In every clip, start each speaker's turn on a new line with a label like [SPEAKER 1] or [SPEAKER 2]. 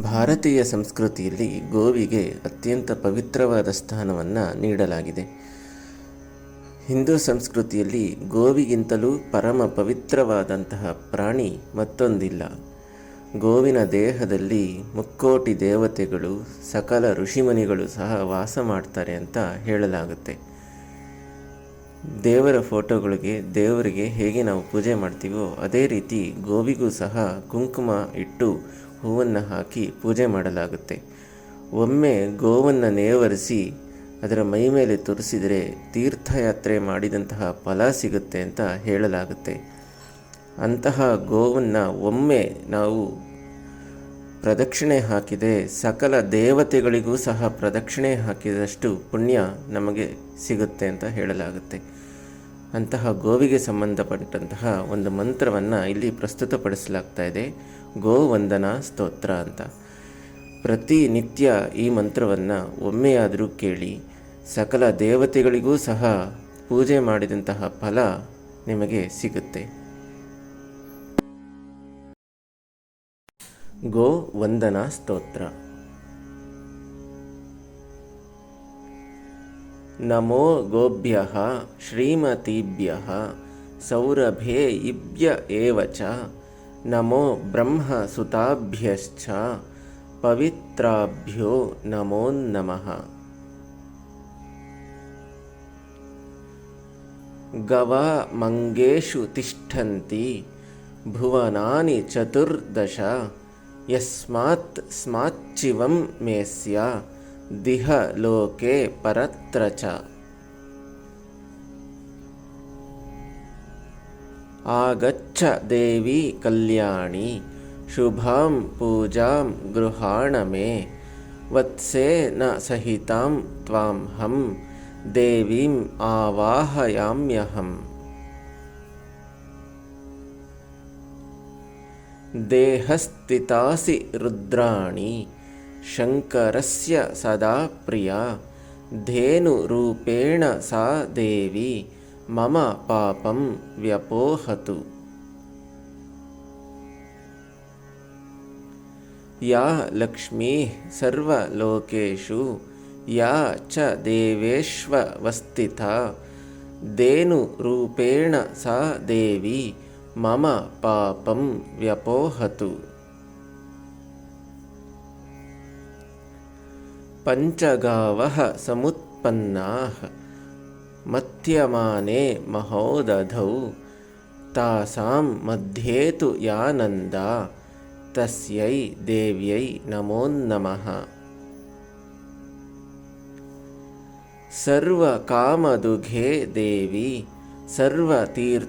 [SPEAKER 1] ಭಾರತೀಯ ಸಂಸ್ಕೃತಿಯಲ್ಲಿ ಗೋವಿಗೆ ಅತ್ಯಂತ ಪವಿತ್ರವಾದ ಸ್ಥಾನವನ್ನು ನೀಡಲಾಗಿದೆ. ಹಿಂದೂ ಸಂಸ್ಕೃತಿಯಲ್ಲಿ ಗೋವಿಗಿಂತಲೂ ಪರಮ ಪವಿತ್ರವಾದಂತಹ ಪ್ರಾಣಿ ಮತ್ತೊಂದಿಲ್ಲ. ಗೋವಿನ ದೇಹದಲ್ಲಿ ಮುಕ್ಕೋಟಿ ದೇವತೆಗಳು, ಸಕಲ ಋಷಿಮುನಿಗಳು ಸಹ ವಾಸ ಮಾಡ್ತಾರೆ ಅಂತ ಹೇಳಲಾಗುತ್ತೆ. ದೇವರ ಫೋಟೋಗಳಿಗೆ ದೇವರಿಗೆ ಹೇಗೆ ನಾವು ಪೂಜೆ ಮಾಡ್ತೀವೋ ಅದೇ ರೀತಿ ಗೋವಿಗೂ ಸಹ ಕುಂಕುಮ ಇಟ್ಟು ಹೂವನ್ನು ಹಾಕಿ ಪೂಜೆ ಮಾಡಲಾಗುತ್ತೆ. ಒಮ್ಮೆ ಗೋವನ್ನು ನೇವರಿಸಿ ಅದರ ಮೈ ಮೇಲೆ ತುರಿಸಿದರೆ ತೀರ್ಥಯಾತ್ರೆ ಮಾಡಿದಂತಹ ಫಲ ಸಿಗುತ್ತೆ ಅಂತ ಹೇಳಲಾಗುತ್ತೆ. ಅಂತಹ ಗೋವನ್ನು ಒಮ್ಮೆ ನಾವು ಪ್ರದಕ್ಷಿಣೆ ಹಾಕಿದೆ ಸಕಲ ದೇವತೆಗಳಿಗೂ ಸಹ ಪ್ರದಕ್ಷಿಣೆ ಹಾಕಿದಷ್ಟು ಪುಣ್ಯ ನಮಗೆ ಸಿಗುತ್ತೆ ಅಂತ ಹೇಳಲಾಗುತ್ತೆ. ಅಂತಹ ಗೋವಿಗೆ ಸಂಬಂಧಪಟ್ಟಂತಹ ಒಂದು ಮಂತ್ರವನ್ನು ಇಲ್ಲಿ ಪ್ರಸ್ತುತಪಡಿಸಲಾಗ್ತಾ ಇದೆ. ಗೋವಂದನಾ ಸ್ತೋತ್ರ ಅಂತ. ಪ್ರತಿನಿತ್ಯ ಈ ಮಂತ್ರವನ್ನು ಒಮ್ಮೆಯಾದರೂ ಕೇಳಿ ಸಕಲ ದೇವತೆಗಳಿಗೂ ಸಹ ಪೂಜೆ ಮಾಡಿದಂತಹ ಫಲ ನಿಮಗೆ ಸಿಗುತ್ತೆ. ಗೋ ವಂದನಾ ಸ್ತೋತ್ರ. नमो गोभ्यः श्रीमतीभ्यः सौरभे इभ्य एव च नमो ब्रह्मसुताभ्यश्च पवित्राभ्यो नमोन्नमः गवामङ्गेषु तिष्ठन्ति भुवनानि चतुर्दश यस्मात् स्माच्चिवं मेस्या दिहलोके परत्र च आगच्छ देवी कल्याणी शुभां पूजां गृहाण मे। वत्से न सहितां त्वां हं देवीम् आवाहयाम्यहम् देहस्थितासि रुद्राणि ಶಂಕರಸ್ಯ ಸದಾ ಪ್ರಿಯ, ಧೇನುರೂಪೇಣ ಸಾ ದೇವಿ, ಮಮ ಪಾಪಂ ವ್ಯಪೋಹತು. ಯಾ ಲಕ್ಷ್ಮೀ ಸರ್ವಲೋಕೇಶು, ಯಾ ಚ ದೇವೇಶ್ವವಸ್ಥಿತಾ, ಧೇನುರೂಪೇಣ ಸಾ ದೇವಿ, ಮಮ ಪಾಪಂ ವ್ಯಪೋಹತು. पञ्चगावः समुत्पन्नाः। मत्यमाने महोदधौ तासां मध्ये तु यानन्दा तस्यै देव्यै नमोन्नमः। सर्वकामदुघे देवी सर्वतीर्थाभिषेचिनी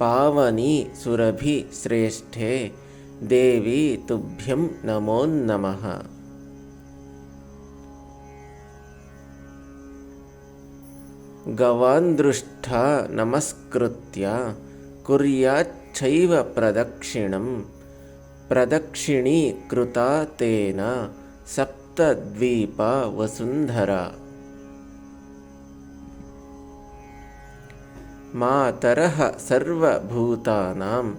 [SPEAKER 1] पावनी सुरभिश्रेष्ठे देवी तुभ्यं नमोन्नमः। गवान्दृष्टा नमस्कृत्य कुर्याच्छैव प्रदक्षिणं प्रदक्षिणीकृता तेन सप्तद्वीपा वसुन्धरा। मातरः सर्वभूतानां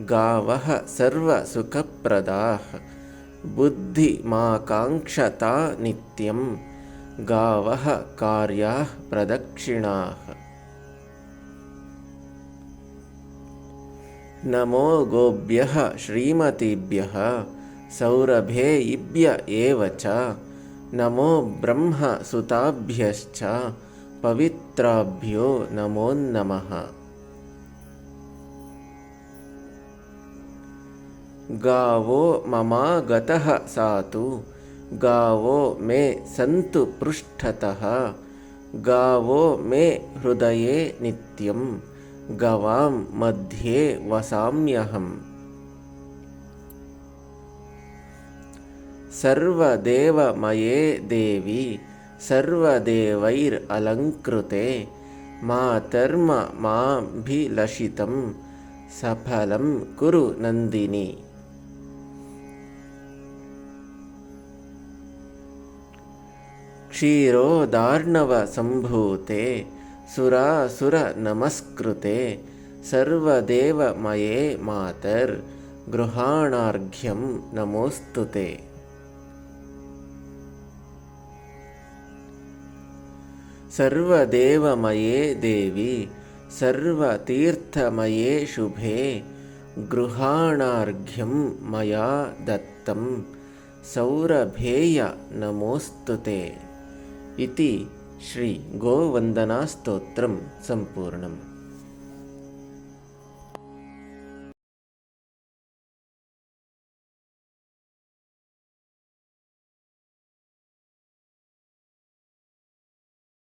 [SPEAKER 1] गावः सर्वसुखप्रदाः। बुद्धिमाकाङ्क्षता नित्यं गावः कार्याः प्रदक्षिणाः। नमो गोभ्यः श्रीमतीभ्यः सौरभे इभ्य एव च। नमो ब्रह्मसुताभ्यश्च पवित्राभ्यो नमो नमः। गावो ममागतः सातु गावो मे सन्तु पृष्ठतः। गावो मे हृदये नित्यं। गवां मध्ये वसाम्यहम्। सर्वदेवमये देवी सर्वदेवैरलङ्कृते मातर्म माभिलषितं सफलं कुरु नन्दिनी क्षीरोदार्णवसम्भूते सुरासुरनमस्कृते सर्वदेवमये मातर् गृहाणार्घ्यं नमोऽस्तु ते सर्वदेवमये देवी सर्वतीर्थमये शुभे गृहाणार्घ्यं मया दत्तं सौरभेय नमोऽस्तु ते इति श्रीगोवन्दनास्तोत्रं सम्पूर्णम्